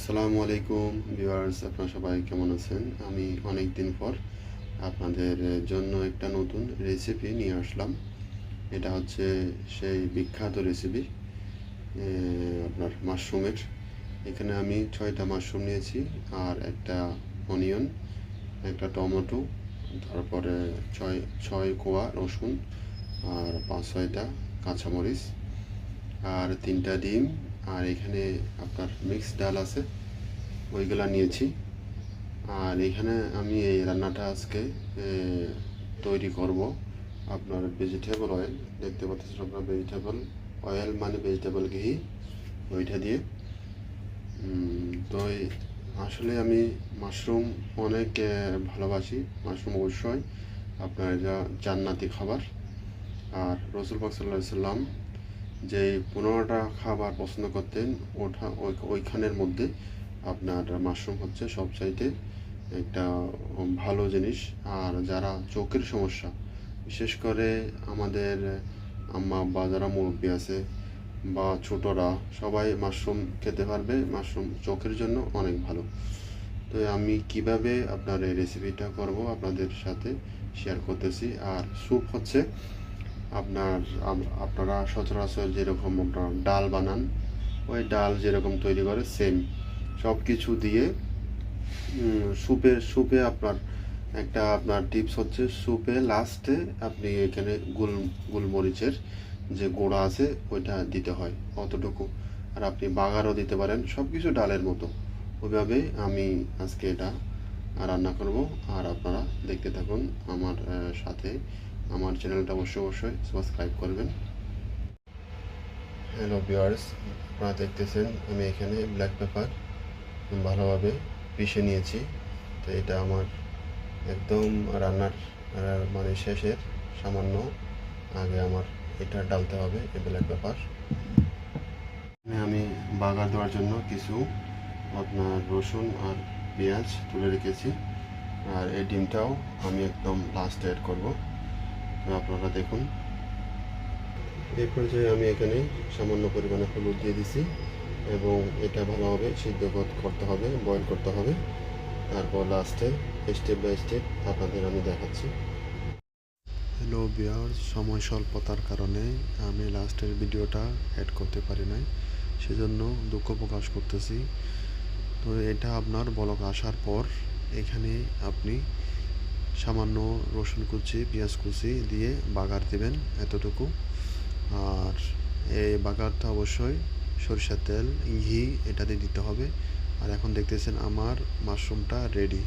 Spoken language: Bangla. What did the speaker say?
আসসালামু আলাইকুম, ভিউয়ার্স, আপনারা সবাই কেমন আছেন? আমি অনেক দিন পর আপনাদের জন্য একটা নতুন রেসিপি নিয়ে আসলাম। এটা হচ্ছে সেই বিখ্যাত রেসিপি আপনার মাশরুমের। এখানে আমি ছয়টা মাশরুম নিয়েছি, আর একটা অনিয়ন একটা টমেটো, তারপরে ছয় ছয় কোয়া রসুন, আর পাঁচ, ছয়টা কাঁচামরিচ, আর তিনটা ডিম আর এখানে আপনার মিক্স ডাল আছে, ওইগুলা নিয়েছি। আর এখানে আমি এই রান্নাটা আজকে তৈরি করব আপনার ভেজিটেবল অয়েল দেখতে পাচ্ছেন আপনার ভেজিটেবল অয়েল মানে ভেজিটেবল ঘি, ওইটা দিয়ে। তো আসলে আমি মাশরুম অনেক ভালোবাসি। মাশরুম অবশ্যই। আপনার এটা জান্নাতি খাবার। আর রসুল পাক সাল্লাহ সাল্লাম যে পনেরোটা খাবার পছন্দ করতেন, ওঠা, ওই- ওইখানের মধ্যে আপনার মাশরুম হচ্ছে সবচাইতে একটা ভালো জিনিস। আর যারা চোখের সমস্যা, বিশেষ করে আমাদের আম্মা বা যারা মুরব্বী আছে বা ছোটরা, সবাই মাশরুম খেতে পারবে, মাশরুম চোখের জন্য অনেক ভালো। তো আমি কীভাবে আপনার এই রেসিপিটা করব আপনাদের সাথে শেয়ার করতেছি। আর স্যুপ হচ্ছে আপনার আপনারা সচরাচর যেরকম আপনার ডাল বানান, ওই ডাল যেরকম তৈরি করে সেম সব কিছু দিয়ে স্যুপে স্যুপে আপনার একটা আপনার টিপস হচ্ছে স্যুপে লাস্টে আপনি এখানে গোল, গোলমরিচের যে গোড়া আছে, ওইটা দিতে হয় অতটুকু। আর আপনি বাগারও দিতে পারেন সব কিছু ডালের মতো। ওইভাবে আমি আজকে এটা রান্না করব। আর আপনারা দেখতে থাকুন আমার সাথে আমার চ্যানেলটা অবশ্যই অবশ্যই সাবস্ক্রাইব করবেন। হ্যালো ভিউয়ার্স আপনারা দেখতেছেন, আমি এখানে ব্ল্যাক পেপার ভালোভাবে পিষে নিয়েছি। তো এটা আমার একদম রান্নার মানে শেষের সামান্য আগে আমার এটা ডালতে হবে, এই ব্ল্যাক পেপার আমি বাগার দেওয়ার জন্য কিছু আপনার রসুন আর পেঁয়াজ তুলে রেখেছি। আর এই ডিমটাও আমি একদম লাস্টে অ্যাড করব। আপনারা দেখুন। এই পর্যায়ে আমি এখানে সামান্য পরিমাণে হলুদ দিয়ে দিছি এবং এটা ভালোভাবে সিদ্ধ কর- করতে হবে বয়েল করতে হবে। তারপর লাস্টে স্টেপ বাই স্টেপ আপনাদের আমি দেখাচ্ছি। হ্যালো বিয়ার সময় স্বল্পতার কারণে আমি লাস্টের ভিডিওটা অ্যাড করতে পারি নাই, সেজন্য দুঃখ প্রকাশ করতেছি। তো এটা আপনার বলক আসার পর এখানে আপনি সামান্য রসুন কুচি, পেঁয়াজ কুচি দিয়ে বাগার দেবেন এতটুকু। আর এই বাগারটা অবশ্যই সরিষার তেল, ঘি, এটা দিয়ে দিতে হবে। আর এখন দেখতেছেন আমার মাশরুমটা রেডি